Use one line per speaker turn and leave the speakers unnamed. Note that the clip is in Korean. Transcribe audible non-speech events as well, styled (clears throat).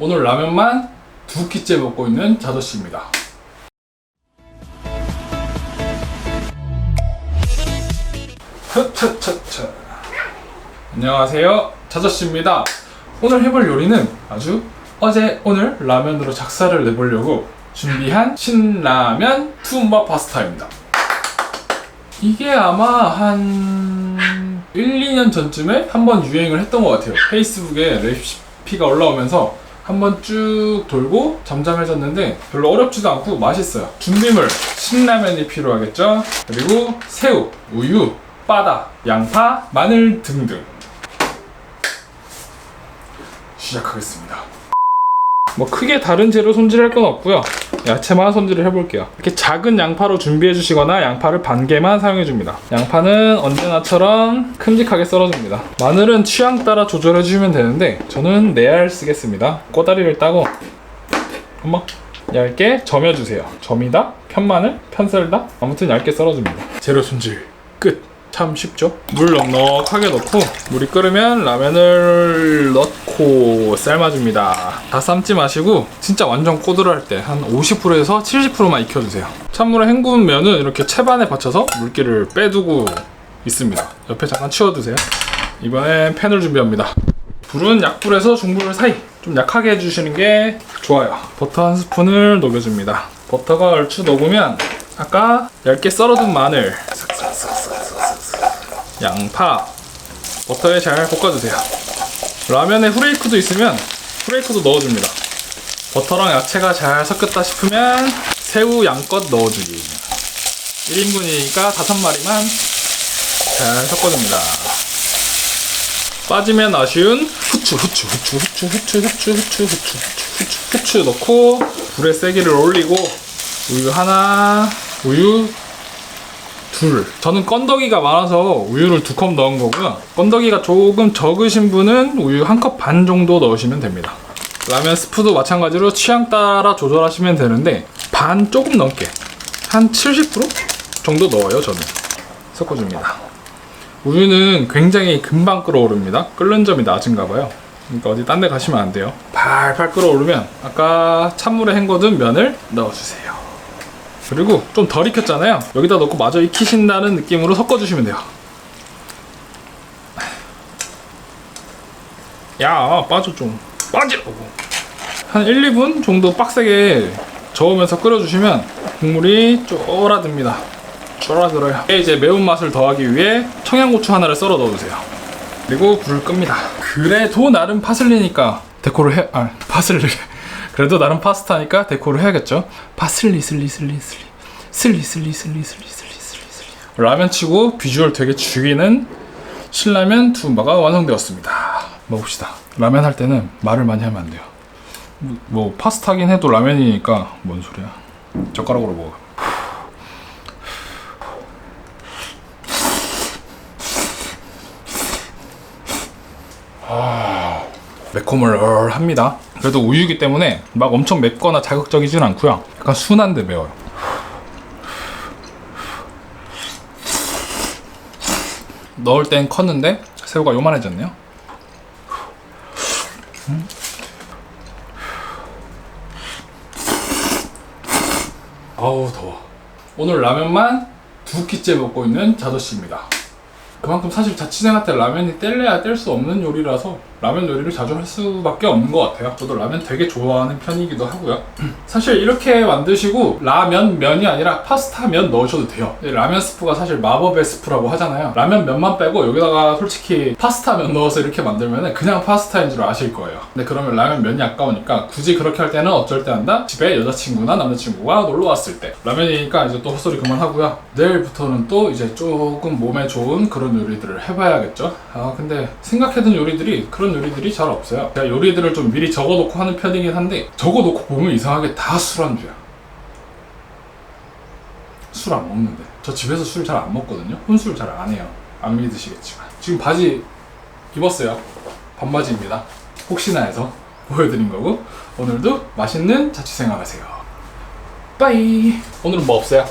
오늘 라면만 두 끼째 먹고 있는 자도씨입니다. 흐차차차. 안녕하세요. 자저씨입니다. 오늘 해볼 요리는 아주 어제 오늘 라면으로 작사를 내보려고 준비한 신라면 투움바 파스타입니다. 이게 아마 한 1, 2년 전쯤에 한번 유행을 했던 것 같아요. 페이스북에 레시피가 올라오면서 한번 쭉 돌고 잠잠해졌는데 별로 어렵지도 않고 맛있어요. 준비물 신라면이 필요하겠죠. 그리고 새우, 우유, 바다, 양파, 마늘 등등. 시작하겠습니다. 뭐 크게 다른 재료 손질할 건 없고요. 야채만 손질을 해볼게요. 이렇게 작은 양파로 준비해 주시거나 양파를 반 개만 사용해 줍니다. 양파는 언제나처럼 큼직하게 썰어줍니다. 마늘은 취향 따라 조절해 주시면 되는데 저는 네알 쓰겠습니다. 꼬다리를 따고 한번 얇게 점여주세요. 점이다, 편마늘, 편썰다, 아무튼 얇게 썰어줍니다. 재료 손질 끝. 참 쉽죠? 물 넉넉하게 넣고 물이 끓으면 라면을 넣고 삶아줍니다. 다 삶지 마시고 진짜 완전 꼬들할 때 한 50%에서 70%만 익혀주세요. 찬물에 헹군 면은 이렇게 채반에 받쳐서 물기를 빼두고 있습니다. 옆에 잠깐 치워두세요. 이번엔 팬을 준비합니다. 불은 약불에서 중불 사이 좀 약하게 해주시는 게 좋아요. 버터 한 스푼을 녹여줍니다. 버터가 얼추 녹으면 아까 얇게 썰어둔 마늘 양파 버터에 잘 볶아주세요 라면에 후레이크도 있으면 후레이크도 넣어줍니다 버터랑 야채가 잘 섞였다 싶으면 새우 양껏 넣어주기 1인분이니까 다섯 마리만 잘 섞어줍니다 빠지면 아쉬운 후추 후추 후추 후추 후추 후추 후추 후추 후추 후추 넣고 불의 세기를 올리고 우유 하나 우유 둘. 저는 건더기가 많아서 우유를 두 컵 넣은 거고요. 건더기가 조금 적으신 분은 우유 한 컵 반 정도 넣으시면 됩니다. 라면 스프도 마찬가지로 취향 따라 조절하시면 되는데 반 조금 넘게 한 70% 정도 넣어요 저는 섞어줍니다. 우유는 굉장히 금방 끓어오릅니다. 끓는 점이 낮은가 봐요. 그러니까 어디 딴 데 가시면 안 돼요. 팔팔 끓어오르면 아까 찬물에 헹궈둔 면을 넣어주세요. 그리고 좀 덜 익혔잖아요. 여기다 넣고 마저 익히신다는 느낌으로 섞어주시면 돼요. 야, 빠져 좀. 빠지라고. 한 1, 2분 정도 빡세게 저으면서 끓여주시면 국물이 쫄아듭니다. 쫄아들어요. 이제 매운맛을 더하기 위해 청양고추 하나를 썰어 넣어주세요. 그리고 불을 끕니다. 그래도 나름 파슬리니까 데코를 해, 아, 파슬리. 그래도 나름 파스타니까 데코를 해야겠죠. 파슬리 슬리 슬리 슬리 슬리 슬리 슬리 슬리 슬리 슬리 라면 치고 비주얼 되게 죽이는 신라면 투움바가 완성되었습니다. 먹읍시다. 라면 할 때는 말을 많이 하면 안 돼요. 뭐, 뭐 파스타긴 해도 라면이니까 뭔 소리야. 젓가락으로 먹어. 매콤을 합니다. 그래도 우유기 때문에 막 엄청 맵거나 자극적이진 않고요. 약간 순한데 매워요. 넣을 땐 컸는데 새우가 요만해졌네요. 음. 아우 더워. 오늘 라면만 두 끼째 먹고 있는 자도씨입니다. 그만큼 사실 자취생한테 라면이 뗄래야 뗄 수 없는 요리라서 라면 요리를 자주 할 수밖에 없는 것 같아요. 저도 라면 되게 좋아하는 편이기도 하고요. (clears throat) 사실 이렇게 만드시고 라면 면이 아니라 파스타 면 넣으셔도 돼요. 라면 스프가 사실 마법의 스프라고 하잖아요. 라면 면만 빼고 여기다가 솔직히 파스타 면 넣어서 이렇게 만들면 그냥 파스타인 줄 아실 거예요. 근데 그러면 라면 면이 아까우니까 굳이 그렇게 할 때는 어쩔 때 한다? 집에 여자친구나 남자친구가 놀러 왔을 때 라면이니까 이제 또 헛소리 그만하고요. 내일부터는 또 이제 조금 몸에 좋은 그런 요리들을 해봐야겠죠. 아 근데 생각해둔 요리들이 그런 요리들이 잘 없어요. 제가 요리들을 좀 미리 적어놓고 하는 편이긴 한데 적어놓고 보면 이상하게 다 술안주야. 술 안 먹는데 저 집에서 술 잘 안 먹거든요. 혼술 잘 안 해요. 안 믿으시겠지만 지금 바지 입었어요. 반바지입니다. 혹시나 해서 보여드린 거고 오늘도 맛있는 자취생활 하세요. 빠이. 오늘은 뭐 없어요?